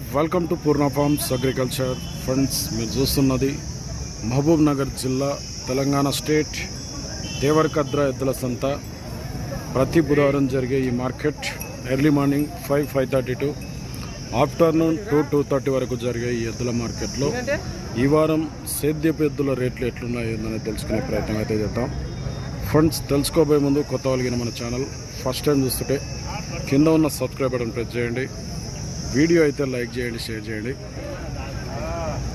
Welcome to Purna farms agriculture friends మీరు చూస్తున్నది మహబూబ్ నగర్ జిల్లా తెలంగాణ స్టేట్ దేవరకద్ర ఎద్దుల సంత. ప్రతి బుధవారం జరిగే ఈ market early morning five five thirty to afternoon two two thirty వరకు జరిగే ఈ ఎద్దుల మార్కెట్లో. ఈ వారం సేద్యపు ఎద్దుల రేట్లు ఎట్లున్నాయని తెలుసుకునే ప్రయత్నం అయితే చేద్దాం. ఫ్రెండ్స్ తెలుసుకోబోయే ముందు కొత్త వాళ్ళగిన మన ఛానల్. ఫస్ట్ టైం చూస్తుంటే కింద ఉన్న సబ్స్క్రైబ్ బటన్ ప్రెస్ చేయండి. వీడియో అయితే లైక్ చేయండి షేర్ చేయండి.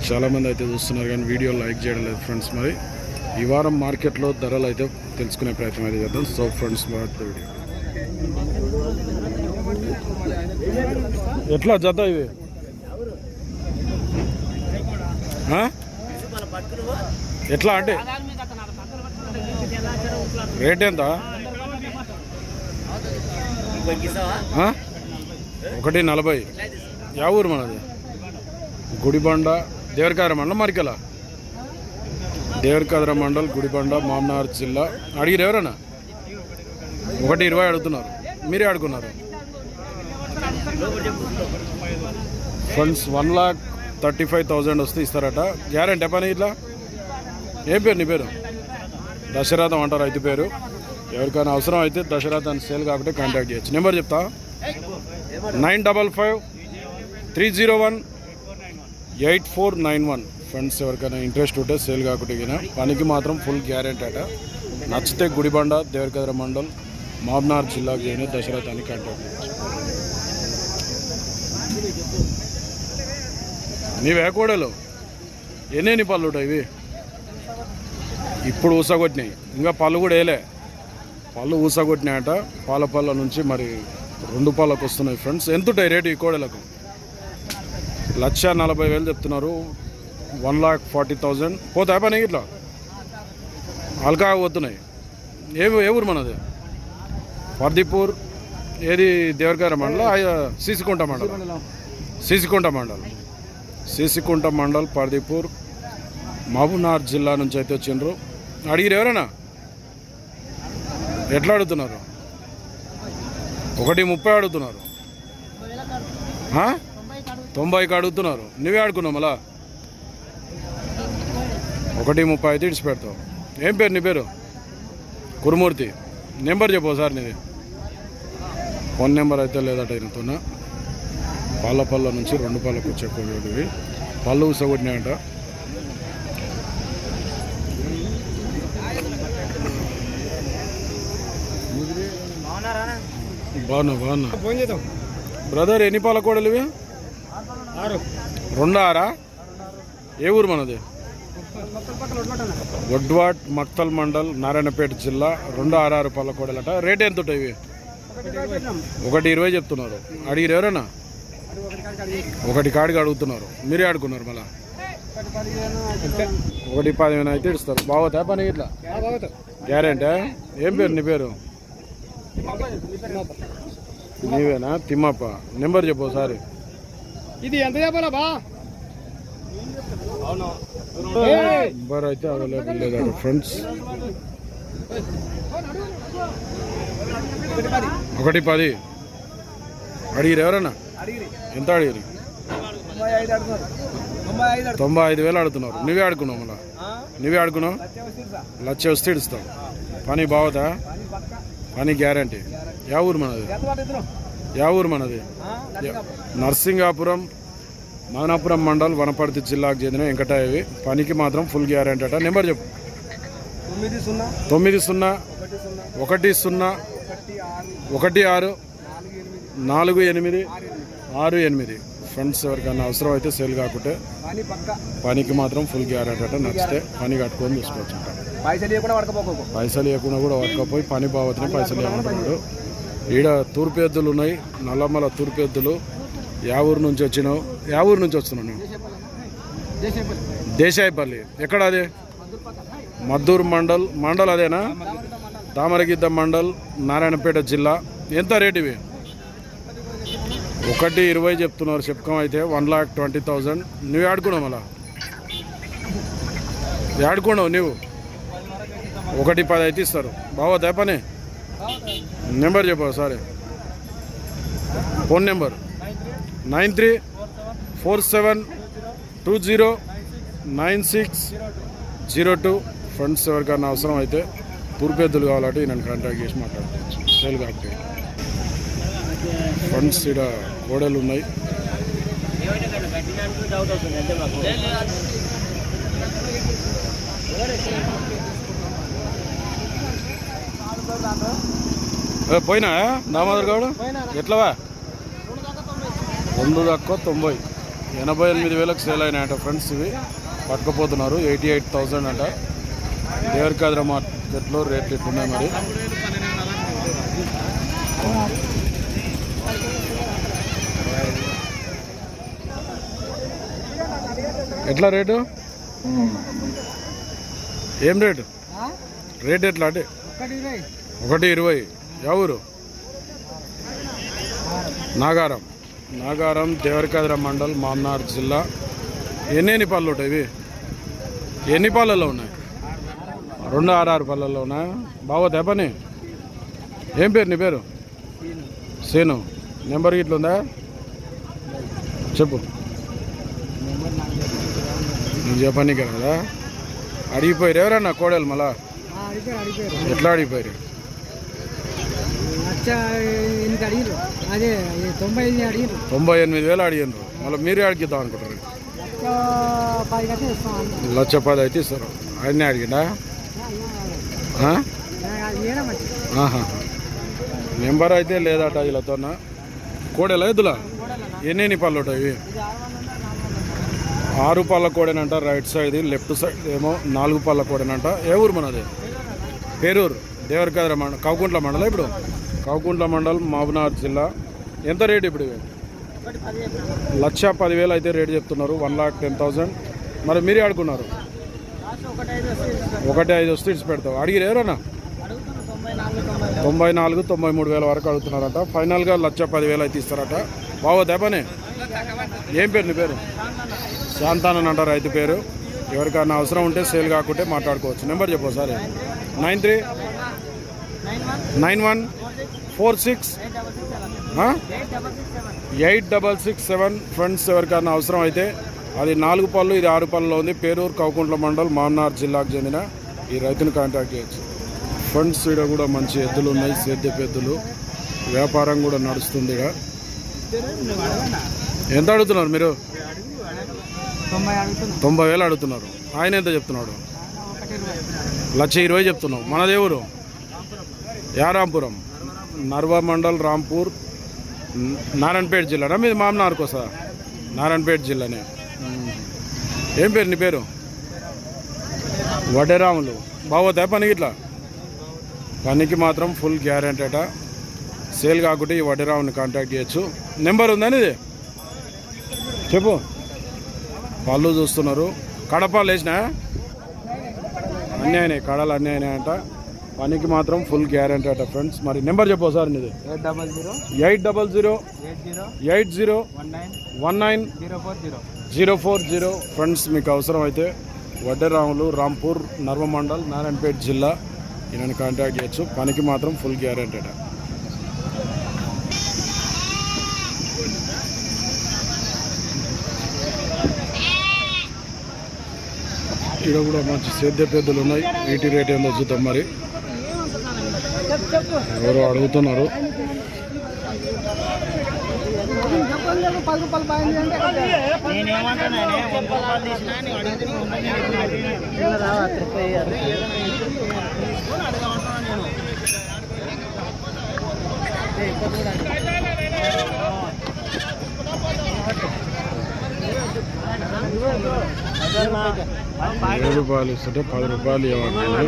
చాలామంది అయితే చూస్తున్నారు కానీ వీడియో లైక్ చేయడం లేదు ఫ్రెండ్స్ మరి. ఈ వారం మార్కెట్లో ధరలు అయితే తెలుసుకునే ప్రయత్నం అయితే చేద్దాం. So friends video. ఎట్లా జత ఇవి ఎట్లా అంటే? రేట్ ఎంత? ఒకటి నలభై. యా ఊరు మనది? గుడిబండ దేవరకార మండలం మరికల. దేవరకాద్ర మండల్ గుడిబండ మామనార్ జిల్లా. అడిగిరు ఎవరన్నా? ఒకటి ఇరవై అడుగుతున్నారు. మీరే అడుగున్నారు. Funds one lakh thirty five thousand వస్తే ఇస్తారట. గ్యారెంటీ పని ఇట్లా? ఏం పేరు నీ పేరు? దశరథం అంటారు రైతు పేరు. ఎవరికైనా అవసరం అయితే దశరథాన్ని సేల్ కాబట్టి కాంటాక్ట్ చేయొచ్చు. నెంబర్ చెప్తా. Nine double five three zero one eight four nine one. Friends ఎవరికైనా ఇంట్రెస్ట్ ఉంటే సేల్ కాకుండా పనికి మాత్రం ఫుల్ గ్యారెంటీ అట. నచ్చితే గుడిబండ దేవరకద్ర మండల్ మాబ్నార్ జిల్లాకు చేయని దశరథాన్ని కాంటాక్ట్ నీవే కోడలు ఎన్ని పళ్ళు ఉంటాయి ఇవి? ఇప్పుడు ఊసగొట్టినాయి. ఇంకా పళ్ళు కూడా వేలే పళ్ళు ఊసగొట్టినాయట. పాల పళ్ళ నుంచి మరి రెండు పాలకు వస్తున్నాయి ఫ్రెండ్స్. ఎంతుంటాయి రేటు ఈ కోడలకు? లక్ష నలభై వేలు చెప్తున్నారు. One lakh forty thousand. పోతాయి పని ఇట్లా? అల్కా పోతున్నాయి. ఏ ఏ ఊరు మనది? పర్దీపూర్ ఏది దేవరకార మండలం? సీసికుంట మండలం. సీసికుంట మండలం. సీసికుంట మండల్ పర్దీపూర్ మహబూనార్ జిల్లా నుంచి అయితే వచ్చిండ్రు. అడిగిరు ఎవరైనా ఎట్లా అడుగుతున్నారు? ఒకటి ముప్పై అడుగుతున్నారు తొంభైకి అడుగుతున్నారు నువ్వే ఆడుకున్నావు మళ్ళా? ఒకటి ముప్పై అయితే ఇడిచి పెడతావు ఏం పేరు నీ పేరు? కురుమూర్తి. నెంబర్ చెప్పు సార్ నీది. ఫోన్ నెంబర్ అయితే లేదట ఈయనతోన. పాల పళ్ళ నుంచి రెండు పళ్ళకు వచ్చే కోడివి పళ్ళు ఉసగొట్టినాయంట బాగున్నా బాగున్నా. ఫోన్ చేద్దాం. బ్రదర్ ఎన్ని పాల కోడలు ఇవి ఆరు. రెండు ఆరా? ఏ ఊరు మనది? వడ్వాట్ మక్తల్ మండల్ నారాయణపేట జిల్లా. రెండు ఆరు పాల కోడలట. రేట్ ఎంత ఉంటాయి ఇవి? ఒకటి ఇరవై చెప్తున్నారు. అడిగిరు ఎవరైనా ఒకటి కాడికి అడుగుతున్నారు. మీరే అడుగుతున్నారు మళ్ళా? ఒకటి పదిహేను అయితే ఇస్తారు. బాగోతా పని ఇట్లా గ్యారెంటీ? ఏం పేరు నీ పేరు? నీవేనా? తిమ్మప్ప. నెంబర్ చెప్పు ఒకసారి. ఇది ఎంత చెప్పాలా బా? నెంబర్ అయితే అవైలబుల్ లేదండి ఫ్రెండ్స్. ఒకటి పది. అడిగిరు ఎవరన్నా? ఎంత అడిగిరు తొంభై ఐదు వేలు ఆడుతున్నారు నువ్వే ఆడుకున్నావు మళ్ళా? నువ్వే ఆడుకున్నావు? లక్ష వస్తే ఇడుస్తావు. పని బాగుతా పని గ్యారంటీ. యా ఊరు మనది? యా ఊరు మనది? నర్సింగాపురం మదనాపురం మండల్ వనపర్తి జిల్లాకు చెందిన వెంకటాయవి పనికి మాత్రం ఫుల్ గ్యారంటీ అట. నెంబర్ చెప్పు. తొమ్మిది సున్నా. ఒకటి సున్నా. ఒకటి ఆరు. నాలుగు ఎనిమిది. ఆరు ఎనిమిది. ఫ్రెండ్స్ ఎవరికైనా అవసరం అయితే సేల్ కాకుంటే పనికి మాత్రం ఫుల్ గ్యారెంటీ అట. నచ్చితే పని కట్టుకొని చూసుకోవచ్చు పైసలు ఇవ్వకుండా కూడా వర్కపోయి పని బావతనే పైసలు ఇవ్వమంటున్నాడు. ఈడ తూర్పు ఎద్దులు ఉన్నాయి నల్లమల తూర్పు ఎద్దులు. యావూరు నుంచి వచ్చినావు? యావూరు నుంచి వస్తున్నావు నువ్వు? దేశాయిపల్లి. ఎక్కడ అదే? మద్దూరు మండల్ మండల్ అదేనా? తామరగిద్ద మండల్ నారాయణపేట జిల్లా. ఎంత రేట్ ఇవి? ఒకటి ఇరవై చెప్తున్నారు చెప్పుకం అయితే వన్ లాక్ ట్వంటీ థౌజండ్. నువ్వు ఆడుకున్నావు మళ్ళా? ఆడుకున్నావు నువ్వు ఒకటి పది అయితే ఇస్తారు. బావా పని నెంబర్ చెప్పు సరే? Phone number. Nine three four seven two zero nine six zero two. Friends ఎవరికైనా అవసరం అయితే పూర్పెద్దులు కావాలంటే నన్ను కాంటాక్ట్ చేసి మాట్లాడుకోవచ్చు సేల్ కాబట్టి ఫ్రెండ్స్ ఇక్కడ కోడలు ఉన్నాయి. ఏ, పోయినా దామోదర్ గౌడ్? ఎట్లవా? రెండు తక్కువ తొంభై. ఎనభై ఎనిమిది వేలకు సేల్ అయినాయంట ఫ్రెండ్స్ ఇవి. పట్టుకపోతున్నారు. ఎయిటీ ఎయిట్ థౌజండ్ అంట. దేవరికాద్ర మార్కెట్లో రేట్లు ఎట్లున్నాయి మరి. ఎట్లా రేటు? ఏం రేటు? రేట్ ఎట్లా అంటే? ఒకటి ఇరవై. ఎవరు నాగారం. నాగారం దేవరకాద్ర మండల్ మామ్నార్ జిల్లా. ఎన్ని ఎన్ని పళ్ళు ఉంటాయి ఇవి? ఎన్ని పళ్ళల్లో ఉన్నాయి? రెండు ఆరు ఆరు పళ్ళల్లో ఉన్నాయా? బాగోతా పని ఏం పేరు నీ పేరు? సీను. నెంబర్ ఇట్లా ఉందా? చెప్పు. నువ్వు చెప్పనీకే కదా అడిగిపోయారు ఎవరన్నా కోడలు మళ్ళా? ఎట్లా అడిగిపోయారు? ఎనిమిది అడిగారు అదే ఈ తొంభై ఎనిమిది అడిగారు తొంభై ఎనిమిది వేలు అడిగారు మళ్ళీ మీరే అడిగిద్దాం అనుకుంటారు లక్ష పది అయితే ఇస్తారు. ఆయన్నే ఆహా. నెంబర్ అయితే లేదట వీళ్ళతో కోడెలా ఎద్దులా? ఎన్ని పళ్ళు ఉంటాయి ఇవి? ఆరు పళ్ళ కోడెనంట రైట్ సైడ్ లెఫ్ట్ సైడ్ ఏమో నాలుగు పళ్ళ కోడెనంట. ఏ ఊరు మనది? పేరూరు. దేవరకాద్ర మండలం కౌకుంట్ల మండలం ఇప్పుడు? కాకుంట్ల మండలం మహబూబ్నగర్ జిల్లా. ఎంత రేట్ ఇప్పుడు లక్ష పదివేలు అయితే రేట్ చెప్తున్నారు. వన్ లాక్ టెన్ థౌజండ్ మరి మీరే ఆడుకున్నారు ఒకటి ఐదు వస్తే ఇచ్చి పెడతావు. అడిగిరు ఎవరన్నా? తొంభై నాలుగు తొంభై మూడు వేల వరకు అడుగుతున్నారట. ఫైనల్గా లక్ష పదివేలు అయితే ఇస్తారట. బాగోదా దెబ్బనే? ఏం పేరు నీ పేరు? శాంతానన్ అంటారు రైతు పేరు. ఎవరికైనా అవసరం ఉంటే సేల్ కాకుంటే మాట్లాడుకోవచ్చు. నెంబర్ చెప్పు సరే nine three? Nine one? Four six? Eight double six seven friends ఎవరికైనా అవసరం అయితే అది నాలుగు పళ్ళు ఇది ఆరు పళ్ళలో ఉంది. పేరూరు కౌకుంట్ల మండల్ మామనార్ జిల్లాకు చెందిన ఈ రైతుని కాంటాక్ట్ చేయొచ్చు. ఫ్రెండ్స్ ఇక్కడ కూడా మంచి ఎద్దులు ఉన్నాయి సేద్యపు ఎద్దులు వ్యాపారం కూడా నడుస్తుంది ఇక ఎంత అడుగుతున్నారు మీరు? తొంభై వేలు అడుగుతున్నారు. ఆయన ఎంత చెప్తున్నాడు? లక్ష ఇరవై చెప్తున్నావు. మన దేవుడు. యారాంపురం. నర్వ మండల్ రాంపూర్ నారాయణపేట జిల్లానా? మీది మామనార్ కోసా నారాయణపేట జిల్లానే. ఏం పేరు నీ పేరు? వడేరాములు. బాగోతా పనికి ఇట్లా? పనికి మాత్రం ఫుల్ గ్యారెంటీ అట. సేల్ కాకుండా ఈ వడేరాముని కాంటాక్ట్ చేయొచ్చు. నెంబర్ ఉందని ఇది చెప్పు. వాళ్ళు చూస్తున్నారు. కడపాలు వేసినా? అన్నీ అయినాయి. కడలు అన్నీ అయినాయంట. పనికి మాత్రం ఫుల్ గ్యారంటీ అట ఫ్రెండ్స్ మరి నెంబర్ చెప్పు సార్ నీది. Eight double zero eight zero one nine zero four zero. Zero four zero. Friends మీకు అవసరం అయితే వడ్డేరాములు రాంపూర్ నర్వమండల్ నారాయణపేట జిల్లా ఈయనని కాంటాక్ట్ చేయొచ్చు. పనికి మాత్రం ఫుల్ గ్యారంటీ అట. ఇక్కడ కూడా మంచి సేద్య పెద్దలు ఉన్నాయి. వీటి రేట్ ఏందో చూద్దాం మరి. ఎవరు అడుగుతున్నారు? పది రూపాయలు ఏడు రూపాయలు ఇస్తుంటే పది రూపాయలు ఇవ్వండి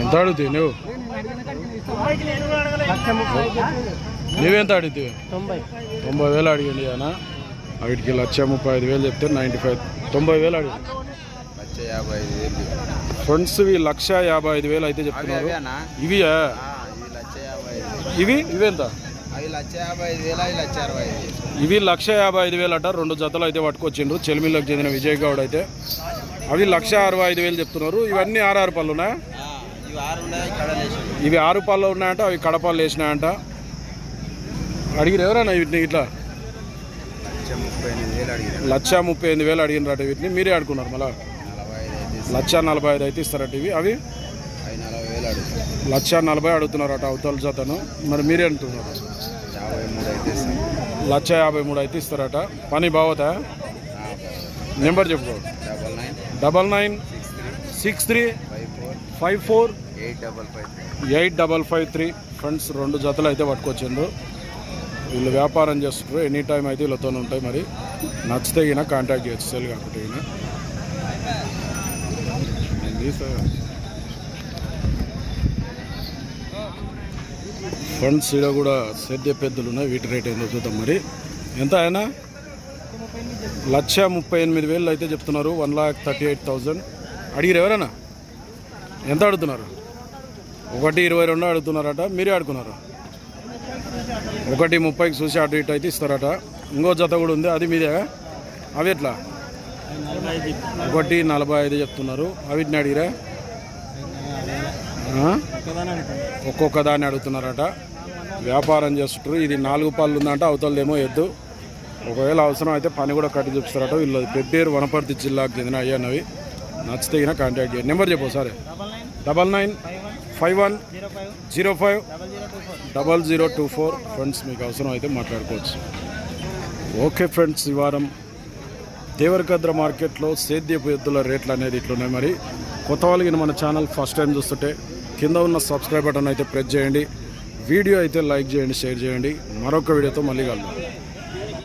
ఎంత అడుగుతాయి నువ్వు? నువ్వెంత అడిగితే తొంభై వేలు అడిగండి అన్న వీటికి లక్ష ముప్పై ఐదు వేలు చెప్తే నైంటీ ఫైవ్ తొంభై వేలు అడిగి లక్ష యాభై ఐదు వేలు ఫ్రెండ్స్ ఇవి లక్ష యాభై ఐదు వేలు. అయితే చెప్తున్నారు ఇవి ఇవి? ఇవెంత? ఇవి లక్ష యాభై ఐదు వేలు అట రెండు జతలు అయితే పట్టుకొచ్చిండ్రు. చెలిమిల్లకు చెందిన విజయ్ గౌడ్ అయితే. అవి లక్ష అరవై ఐదు వేలు చెప్తున్నారు. ఇవన్నీ ఆరు పళ్ళు ఉన్నాయా? ఇవి ఆరు పళ్ళు ఉన్నాయంట అవి కడపళ్ళు వేసినాయంట. అడిగిరు ఎవరన్నా వీటిని ఇట్లా? లక్ష ముప్పై ఎనిమిది వేలు అడిగినరట వీటిని. మీరే ఆడుకున్నారు మళ్ళా? లక్ష నలభై ఐదు అయితే ఇస్తారట ఇవి. అవి? లక్ష నలభై అడుగుతున్నారట అవతల జతను. మరి మీరే అంటున్నారు. లక్ష యాభై మూడు అయితే ఇస్తారట. పని బావతా. నెంబర్ చెప్పుకో double nine six three five four eight double five three eight double five three friends రెండు జతలు అయితే పట్టుకొచ్చిండ్రు. వీళ్ళు వ్యాపారం చేస్తుండ్రు. ఎనీ టైం అయితే వీళ్ళతో ఉంటాయి మరి. నచ్చితే ఈయన కాంటాక్ట్ చేయొచ్చు. సెల్ కాకపోతే ఈయన. ఫండ్స్ ఫ్రెండ్స్ ఇక్కడ కూడా సేద్య పెద్దలు ఉన్నాయి. వీటి రేట్ ఏందో చూద్దాం మరి. ఎంత అయినా లక్ష ముప్పై ఎనిమిది వేలు అయితే చెప్తున్నారు. One lakh thirty eight thousand. అడిగిరు ఎవరైనా? ఎంత అడుగుతున్నారు? ఒకటి ఇరవై రెండు అడుగుతున్నారట. మీరే ఆడుకున్నారు ఒకటి ముప్పైకి చూసి అటు ఇటు అయితే ఇస్తారట. ఇంకో జత కూడా ఉంది. అది మీదే? అవి ఎట్లా? ఒకటి నలభై ఐదు చెప్తున్నారు. అవిటిని అడిగిరా ఒక్కొక్క దాన్ని అడుగుతున్నారట. వ్యాపారం చేస్తుంటారు ఇది నాలుగు పళ్ళు ఉందంటే అవతలదేమో ఎద్దు. ఒకవేళ అవసరం అయితే పని కూడా కట్టి చూపిస్తారట వీళ్ళు. పెద్దేరు వనపర్తి జిల్లాకు చెందిన అయ్యన్నవి నచ్చితే గిన కాంటాక్ట్ చేయండి. నెంబర్ చెప్పు సరే double nine five one zero five double zero two four. Friends మీకు అవసరం అయితే మాట్లాడుకోవచ్చు. ఓకే ఫ్రెండ్స్ ఈ వారం దేవరకద్ర మార్కెట్లో సేద్యపు ఎద్దుల రేట్లు అనేది ఇట్లున్నాయి మరి. కొత్త వాళ్ళకి మన ఛానల్ ఫస్ట్ టైం చూస్తుంటే కింద ఉన్న సబ్స్క్రైబ్ బటన్ అయితే ప్రెస్ చేయండి. వీడియో అయితే లైక్ చేయండి షేర్ చేయండి. మరొక వీడియోతో మళ్ళీ కలుద్దాం.